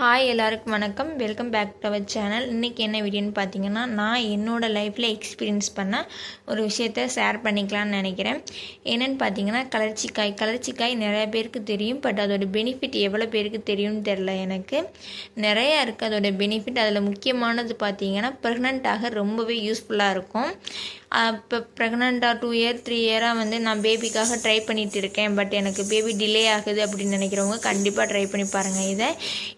Hi எல்லாருக்கும் வணக்கம். Welcome back to our channel இன்றைக்கி என்ன வீடியோன்னு பார்த்தீங்கன்னா நான் என்னோடய லைஃப்பில் எக்ஸ்பீரியன்ஸ் பண்ண ஒரு விஷயத்த ஷேர் பண்ணிக்கலாம்னு நினைக்கிறேன். என்னென்னு பார்த்தீங்கன்னா கலர்ச்சிக்காய் கலர்ச்சிக்காய் நிறைய பேருக்கு தெரியும் பட் அதோடய பெனிஃபிட் எவ்வளோ பேருக்கு தெரியும்னு தெரில எனக்கு. நிறையா இருக்குது அதோட பெனிஃபிட் அதில் முக்கியமானது பார்த்தீங்கன்னா ப்ரெக்னெண்ட்டாக ரொம்பவே யூஸ்ஃபுல்லாக இருக்கும். இப்போ ப்ரெக்னெண்ட்டாக டூ இயர் த்ரீ இயராக வந்து நான் பேபிக்காக ட்ரை பண்ணிகிட்டு இருக்கேன். பட் எனக்கு பேபி டிலே ஆகுது அப்படின்னு நினைக்கிறவங்க கண்டிப்பாக ட்ரை பண்ணி பாருங்கள் இதை.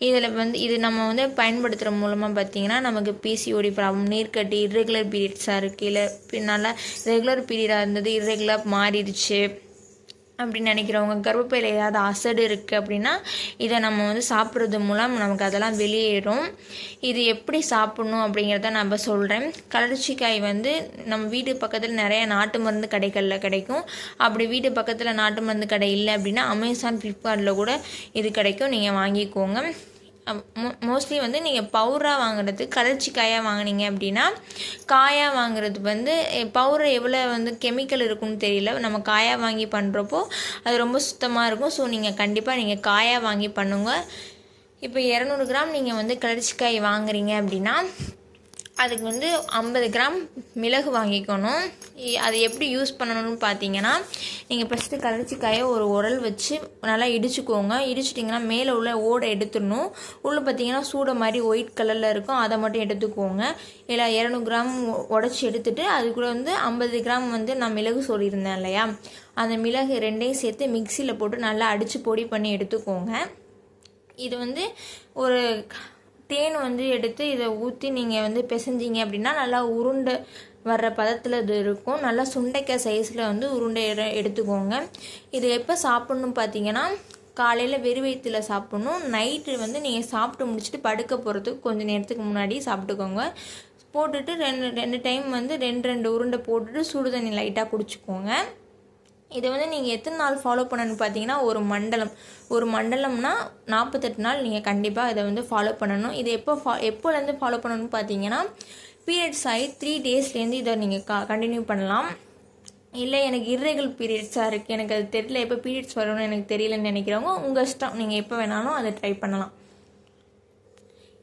இதில் வந்து இது நம்ம வந்து பயன்படுத்துகிற மூலமாக பார்த்தீங்கன்னா நமக்கு பிசிஓடி ப்ராப்ளம் நீர்க்கட்டி இர்ரெகுலர் பீரியட்ஸாக இருக்குது இல்லை நல்லா ரெகுலர் பீரியடாக இருந்தது இர்ரெகுலர் மாறிடுச்சு. அப்படின்னு நினைக்கிறவங்க கர்ப்பப்பையில் ஏதாவது அசடு இருக்குது அப்படின்னா இதை நம்ம வந்து சாப்பிட்றது மூலம் நமக்கு அதெல்லாம் வெளியேறும். இது எப்படி சாப்பிட்ணும் அப்படிங்கிறத நம்ம சொல்கிறேன் கலர்ச்சிக்காய் வந்து நம்ம வீட்டு பக்கத்தில் நிறைய நாட்டு மருந்து கடைகளில் கிடைக்கும். அப்படி வீட்டு பக்கத்தில் நாட்டு மருந்து கடை இல்லை அப்படின்னா அமேசான் ஃப்ளிப்கார்ட்டில் கூட இது கிடைக்கும். நீங்கள் வாங்கிக்கோங்க. மோஸ்ட்லி வந்து நீங்கள் பவுராக வாங்குறது கலர்ச்சி காயாக வாங்கினீங்க அப்படின்னா காயாக வாங்குறது வந்து பவுரை எவ்வளோ வந்து கெமிக்கல் இருக்குன்னு தெரியல. நம்ம காயாக வாங்கி பண்ணுறப்போ அது ரொம்ப சுத்தமாக இருக்கும். ஸோ நீங்கள் கண்டிப்பாக நீங்கள் காயாக வாங்கி பண்ணுங்கள் இப்போ இரநூறு கிராம் நீங்கள் வந்து கலர்ச்சிக்காய் வாங்குறீங்க அப்படின்னா அதுக்கு வந்து ஐம்பது கிராம் மிளகு வாங்கிக்கணும். அது எப்படி யூஸ் பண்ணணும்னு பார்த்தீங்கன்னா நீங்கள் ஃபஸ்ட்டு கலர்ச்சிக்காயை ஒரு உரல் வச்சு நல்லா இடிச்சுக்கோங்க. இடிச்சிட்டிங்கன்னா மேலே உள்ள ஓடை எடுத்துடணும். உள்ளே பார்த்தீங்கன்னா சூடை மாதிரி ஒயிட் கலரில் இருக்கும். அதை மட்டும் எடுத்துக்கோங்க. இல்லை இரநூறு கிராம் உடச்சி எடுத்துட்டு அது கூட வந்து ஐம்பது கிராம் வந்து நான் மிளகு சொல்லியிருந்தேன் இல்லையா? அந்த மிளகு ரெண்டையும் சேர்த்து மிக்சியில் போட்டு நல்லா அடித்து பொடி பண்ணி எடுத்துக்கோங்க. இது வந்து ஒரு தேன் வந்து எடுத்து இதை ஊற்றி நீங்கள் வந்து பிசைஞ்சிங்க அப்படின்னா நல்லா உருண்டை வர்ற பதத்தில் இது இருக்கும். நல்லா சுண்டைக்காய் சைஸில் வந்து உருண்டை எடுத்துக்கோங்க. இது எப்போ சாப்பிட்ணும் பார்த்தீங்கன்னா காலையில் வெறு வயிற்றில் சாப்பிட்ணும். நைட்டு வந்து நீங்கள் சாப்பிட்டு முடிச்சுட்டு படுக்க போகிறதுக்கு கொஞ்சம் நேரத்துக்கு முன்னாடி சாப்பிட்டுக்கோங்க. போட்டுட்டு ரெண்டு ரெண்டு டைம் வந்து ரெண்டு ரெண்டு உருண்டை போட்டுட்டு சுடு தண்ணி லைட்டாக குடிச்சிக்கோங்க. இதை வந்து நீங்கள் எத்தனை நாள் ஃபாலோ பண்ணணும்னு பார்த்தீங்கன்னா ஒரு மண்டலம். ஒரு மண்டலம்னா நாற்பத்தெட்டு நாள் நீங்கள் கண்டிப்பாக இதை வந்து ஃபாலோ பண்ணணும். இதை எப்போ ஃபா எப்போலேருந்து ஃபாலோ பண்ணணும்னு பார்த்தீங்கன்னா பீரியட்ஸ் ஆகி த்ரீ டேஸ்லேருந்து இதை நீங்கள் க கண்டினியூ பண்ணலாம். இல்லை எனக்கு இர்ரெகுலர் பீரியட்ஸாக இருக்குது எனக்கு அது தெரியல எப்போ பீரியட்ஸ் வரும்னு எனக்கு தெரியலன்னு நினைக்கிறவங்க உங்கள் இஷ்டம். நீங்கள் எப்போ வேணாலும் அதை ட்ரை பண்ணலாம்.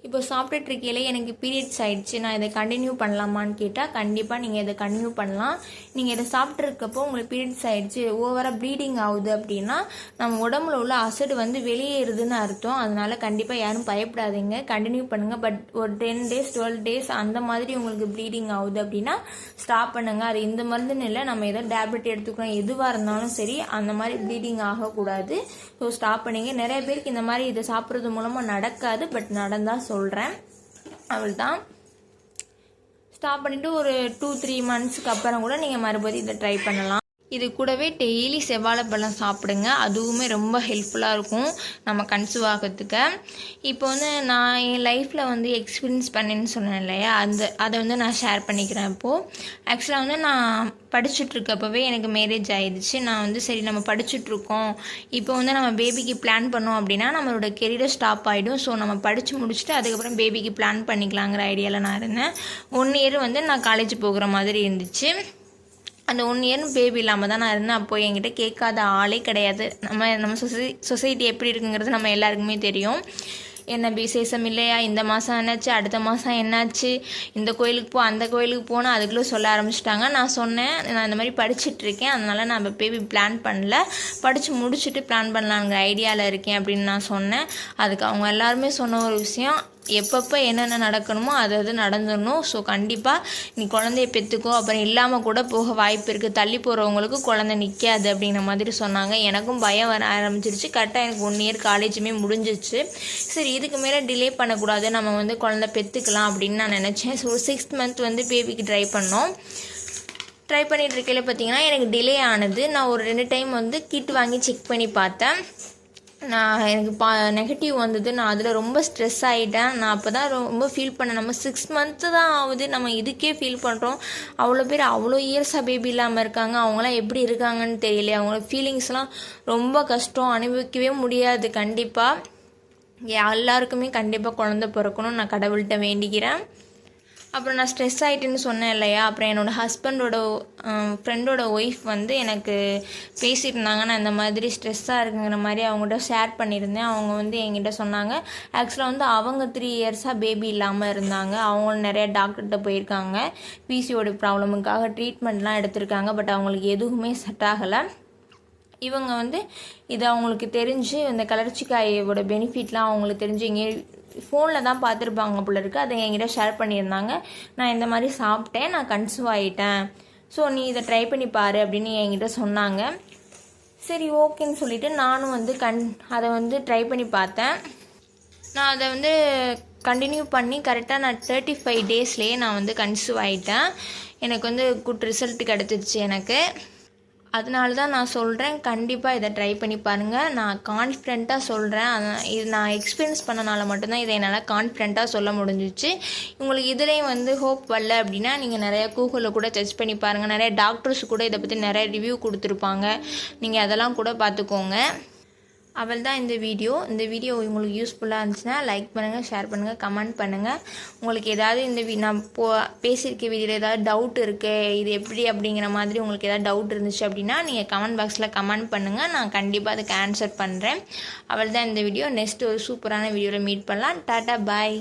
இப்போ சாப்பிட்டுட்டு இருக்கையில எனக்கு பீரியட்ஸ் ஆகிடுச்சு நான் இதை கண்டினியூ பண்ணலாமான்னு கேட்டால் கண்டிப்பாக நீங்கள் இதை கண்டினியூ பண்ணலாம். நீங்கள் இதை சாப்பிட்ருக்கப்போ உங்களுக்கு பீரியட்ஸ் ஆகிடுச்சு ஓவராக ப்ளீடிங் ஆகுது அப்படின்னா நம்ம உடம்புல உள்ள அசடு வந்து வெளியேறுதுன்னு அர்த்தம். அதனால கண்டிப்பாக யாரும் பயப்படாதீங்க. கண்டினியூ பண்ணுங்கள் பட் ஒரு டென் டேஸ் டுவெல் டேஸ் அந்த மாதிரி உங்களுக்கு ப்ளீடிங் ஆகுது அப்படின்னா ஸ்டாப் பண்ணுங்கள் அது இந்த மருந்துன்னு இல்லை. நம்ம ஏதோ டேப்லெட் எடுத்துக்கிறோம். எதுவாக இருந்தாலும் சரி அந்த மாதிரி ப்ளீடிங் ஆகக்கூடாது. ஸோ ஸ்டாப் பண்ணிங்க. நிறைய பேருக்கு இந்த மாதிரி இதை சாப்பிட்றது மூலமாக நடக்காது. பட் நடந்தால் சொல்கிறேன் அவள் தான் ஸ்டாப் பண்ணிவிட்டு ஒரு டூ த்ரீ மந்த்ஸ்க்கு அப்புறம் கூட நீங்கள் மறுபடியும் இதை ட்ரை பண்ணலாம். இது கூடவே டெய்லி செவ்வாழைப்பழம் சாப்பிடுங்க. அதுவுமே ரொம்ப ஹெல்ப்ஃபுல்லாக இருக்கும் நம்ம கன்சீவ் ஆகிறதுக்கு இப்போ வந்து நான் என் லைஃப்பில் வந்து எக்ஸ்பீரியன்ஸ் பண்ணேன்னு சொன்னேன் இல்லையா? அந்த அதை வந்து நான் ஷேர் பண்ணிக்கிறேன் இப்போது ஆக்சுவலாக வந்து நான் படிச்சுட்ருக்கப்பவே எனக்கு மேரேஜ் ஆயிடுச்சு. நான் வந்து சரி நம்ம படிச்சுட்ருக்கோம் இப்போ வந்து நம்ம பேபிக்கு பிளான் பண்ணோம் அப்படின்னா நம்மளோட கெரியரை ஸ்டாப் ஆகிடும் ஸோ நம்ம படித்து முடிச்சுட்டு அதுக்கப்புறம் பேபிக்கு பிளான் பண்ணிக்கலாங்கிற ஐடியாவில் நான் இருந்தேன். ஒன் இயர் வந்து நான் காலேஜ் போகிற மாதிரி இருந்துச்சு. அந்த ஒன் இயர் பேபி இல்லாமல் தான் நான் இருந்தேன். அப்போது என்கிட்ட கேட்காத ஆளே கிடையாது. நம்ம நம்ம சொசை சொசைட்டி எப்படி இருக்குங்கிறது நம்ம எல்லாருக்குமே தெரியும். என்ன விசேஷம் இல்லையா? இந்த மாதம் என்னாச்சு? அடுத்த மாதம் என்னாச்சு? இந்த கோயிலுக்கு போ அந்த கோயிலுக்கு போனால் அதுக்குள்ளே சொல்ல ஆரம்பிச்சிட்டாங்க. நான் சொன்னேன் நான் இந்த மாதிரி படிச்சுட்ருக்கேன் அதனால் நான் இப்போ பேபி பிளான் பண்ணல. படித்து முடிச்சுட்டு பிளான் பண்ணலாங்கிற ஐடியாவில் இருக்கேன் அப்படின்னு நான் சொன்னேன். அதுக்கு அவங்க எல்லாருமே சொன்ன ஒரு விஷயம் எப்பப்போ என்னென்ன நடக்கணுமோ அது அது நடந்துடணும். ஸோ கண்டிப்பாக நீ குழந்தைய பெற்றுக்கோ அப்புறம் இல்லாமல் கூட போக வாய்ப்பு இருக்குது தள்ளி போகிறவங்களுக்கு குழந்தை நிற்காது அப்படிங்கிற மாதிரி சொன்னாங்க. எனக்கும் பயம் வர ஆரம்பிச்சிருச்சு. கரெக்டாக எனக்கு ஒன் இயர் காலேஜுமே முடிஞ்சிச்சு சரி இதுக்கு மேலே டிலே பண்ணக்கூடாது. நம்ம வந்து குழந்தை பெற்றுக்கலாம் அப்படின்னு நான் நினச்சேன். ஸோ சிக்ஸ்த் மந்த் வந்து பேபிக்கு ட்ரை பண்ணோம். ட்ரை பண்ணிகிட்டு இருக்கையில் பார்த்தீங்கன்னா எனக்கு டிலே ஆனது. நான் ஒரு ரெண்டு டைம் வந்து கிட் வாங்கி செக் பண்ணி பார்த்தேன். நான் எனக்கு பா நெகட்டிவ் வந்தது. நான் அதில் ரொம்ப ஸ்ட்ரெஸ் ஆகிட்டேன் நான் அப்போ தான் ரொம்ப ஃபீல் பண்ணேன். நம்ம சிக்ஸ் மந்த்து தான் ஆகுது. நம்ம இதுக்கே ஃபீல் பண்ணுறோம் அவ்வளோ பேர் அவ்வளோ இயர்ஸாக பேபி இல்லாமல் இருக்காங்க. அவங்களாம் எப்படி இருக்காங்கன்னு தெரியல அவங்களோட ஃபீலிங்ஸ்லாம் ரொம்ப கஷ்டம். அனுபவிக்கவே முடியாது. கண்டிப்பாக எல்லாருக்குமே கண்டிப்பாக குழந்த பிறக்கணும் நான் கடவுள்கிட்ட வேண்டிக்கிறேன். அப்புறம் நான் ஸ்ட்ரெஸ் ஆகிட்டுன்னு சொன்னேன் இல்லையா? அப்புறம் என்னோடய ஹஸ்பண்டோட ஃப்ரெண்டோட ஒய்ஃப் வந்து எனக்கு பேசிகிட்டு இருந்தாங்க. நான் இந்த மாதிரி ஸ்ட்ரெஸ்ஸாக இருக்குங்கிற மாதிரி அவங்ககிட்ட ஷேர் பண்ணியிருந்தேன். அவங்க வந்து என்கிட்ட சொன்னாங்க. ஆக்சுவலாக வந்து அவங்க த்ரீ இயர்ஸாக பேபி இல்லாமல் இருந்தாங்க. அவங்களும் நிறைய டாக்டர்கிட்ட போயிருக்காங்க. பிசிஓடி ப்ராப்ளமுக்காக ட்ரீட்மெண்ட்லாம் எடுத்திருக்காங்க. பட் அவங்களுக்கு எதுவுமே செட் ஆகலை. இவங்க வந்து இது அவங்களுக்கு தெரிஞ்சு இந்த கலர்ச்சிக்காயோட பெனிஃபிட்லாம் அவங்களுக்கு தெரிஞ்சு எங்கே ஃபோனில் தான் பார்த்துருப்பாங்க போல இருக்குது அதை என்கிட்ட ஷேர் பண்ணியிருந்தாங்க. நான் இந்த மாதிரி சாப்பிட்டேன். நான் கன்சீவ் ஆகிட்டேன் ஸோ நீ இதை ட்ரை பண்ணி பாரு அப்படின்னு என்கிட்ட சொன்னாங்க. சரி ஓகேன்னு சொல்லிவிட்டு நானும் வந்து கண் அதை வந்து ட்ரை பண்ணி பார்த்தேன். நான் அதை வந்து கண்டினியூ பண்ணி கரெக்டாக நான் தேர்ட்டி ஃபைவ் டேஸ்லேயே நான் வந்து கன்சீவ் ஆகிட்டேன் எனக்கு வந்து குட் ரிசல்ட் கிடச்சிருச்சு எனக்கு. அதனால தான் நான் சொல்கிறேன் கண்டிப்பாக இதை ட்ரை பண்ணி பாருங்கள் நான் கான்ஃபிடெண்ட்டாக சொல்கிறேன் அதான் இது நான் எக்ஸ்பீரியன்ஸ் பண்ணனால மட்டும்தான் இதை என்னால் கான்ஃபிடெண்ட்டாக சொல்ல முடிஞ்சிச்சு. உங்களுக்கு இதுலேயும் வந்து ஹோப் வரல அப்படின்னா நீங்கள் நிறைய கூகுளில் கூட சர்ச் பண்ணி பாருங்கள் நிறைய டாக்டர்ஸ் கூட இதை பற்றி நிறைய ரிவ்யூ கொடுத்துருப்பாங்க. நீங்கள் அதெல்லாம் கூட பார்த்துக்கோங்க. அவள் தான் இந்த வீடியோ. இந்த வீடியோ உங்களுக்கு யூஸ்ஃபுல்லாக இருந்துச்சுன்னா லைக் பண்ணுங்கள் ஷேர் பண்ணுங்கள் கமெண்ட் பண்ணுங்கள் உங்களுக்கு ஏதாவது இந்த வீ நான் போ பேசியிருக்க வீடியோவில் ஏதாவது டவுட் இருக்குது இது எப்படி அப்படிங்கிற மாதிரி உங்களுக்கு ஏதாவது டவுட் இருந்துச்சு அப்படின்னா நீங்கள் கமெண்ட் பாக்ஸில் கமெண்ட் பண்ணுங்கள் நான் கண்டிப்பாக அதுக்கு ஆன்சர் பண்ணுறேன் அவள் தான் இந்த வீடியோ. நெக்ஸ்ட் ஒரு சூப்பரான வீடியோவில் மீட் பண்ணலாம். டாட்டா பாய்